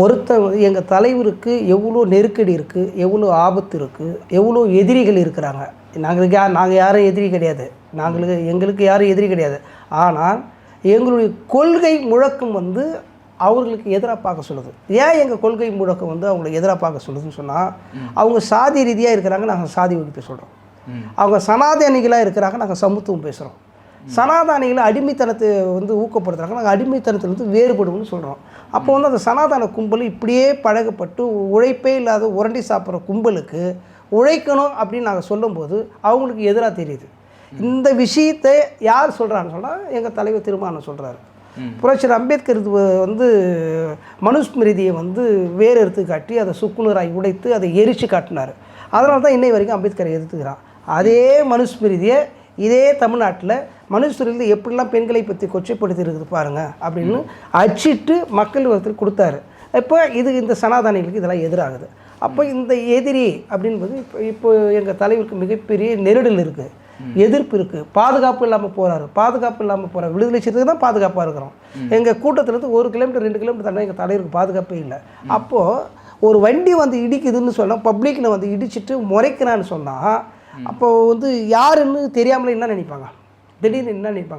ஒருத்த எங்கள் தலைவருக்கு எவ்வளோ நெருக்கடி இருக்குது எவ்வளோ ஆபத்து இருக்குது எவ்வளோ எதிரிகள் இருக்கிறாங்க. நாங்களுக்கு யார் நாங்கள் யாரும் எதிரி கிடையாது. நாங்களுக்கு எங்களுக்கு யாரும் எதிரி கிடையாது. ஆனால் எங்களுடைய கொள்கை முழக்கம் வந்து அவர்களுக்கு எதிராக பார்க்க சொல்லுது. ஏன் எங்கள் கொள்கை முழக்கம் வந்து அவங்களை எதிராக பார்க்க சொல்லுதுன்னு சொன்னால் அவங்க சாதி ரீதியாக இருக்கிறாங்க நாங்கள் சாதி ஒழிப்பு சொல்கிறோம் அவங்க சனாதனிகளாக இருக்கிறாங்க நாங்கள் சமத்துவம் பேசுகிறோம் சனாதானிகளை அடிமைத்தனத்தை வந்து ஊக்கப்படுத்துகிறாங்க நாங்கள் அடிமைத்தனத்திலிருந்து வேறுபடுவோம்னு சொல்கிறோம் அப்போ வந்து அந்த சனாதன கும்பல் இப்படியே பழகப்பட்டு உழைப்பே இல்லாத உரண்டி சாப்பிட்ற கும்பலுக்கு உழைக்கணும் அப்படின்னு நாங்கள் சொல்லும்போது அவங்களுக்கு எதிராக தெரியுது. இந்த விஷயத்தை யார் சொல்கிறான்னு சொன்னால் எங்கள் தலைவர் திருமானம் சொல்கிறாரு புரட்சியர் அம்பேத்கர் இது வந்து மனுஸ்மிருதியை வந்து வேறு எடுத்து காட்டி அதை சுக்குநூறாய் உடைத்து அதை எரித்து காட்டினார். அதனால தான் இன்னை வரைக்கும் அம்பேத்கரை எதிர்த்துக்கிறான். அதே மனுஸ்மிருதியை இதே தமிழ்நாட்டில் மனுஷரிலிருந்து எப்படிலாம் பெண்களை பற்றி கொச்சைப்படுத்தி இருக்குது பாருங்கள் அப்படின்னு அச்சிட்டு மக்கள் ஒருத்தர் கொடுத்தாரு. இப்போ இது இந்த சனாதானிகளுக்கு இதெல்லாம் எதிராகுது. அப்போ இந்த எதிரி அப்படின்பது இப்போ இப்போ எங்கள் தலைவருக்கு மிகப்பெரிய நெருடல் இருக்குது எதிர்ப்பு இருக்குது பாதுகாப்பு இல்லாமல் போகிறாரு பாதுகாப்பு இல்லாமல் போகிறார் விடுதலை சிறுத்தைக்கு தான் பாதுகாப்பாக இருக்கிறோம். எங்கள் கூட்டத்துலேருந்து ஒரு கிலோமீட்டர் ரெண்டு கிலோமீட்டர் தாண்டா எங்கள் தலைவருக்கு பாதுகாப்பே இல்லை. அப்போது ஒரு வண்டி வந்து இடிக்குதுன்னு சொன்னால் பப்ளிக்கில் வந்து இடிச்சிட்டு முறைக்கிறான்னு சொன்னால் அப்போது வந்து யாருன்னு தெரியாமலே என்ன நினைப்பாங்க? திடீர்னு என்ன நினைப்பாங்க?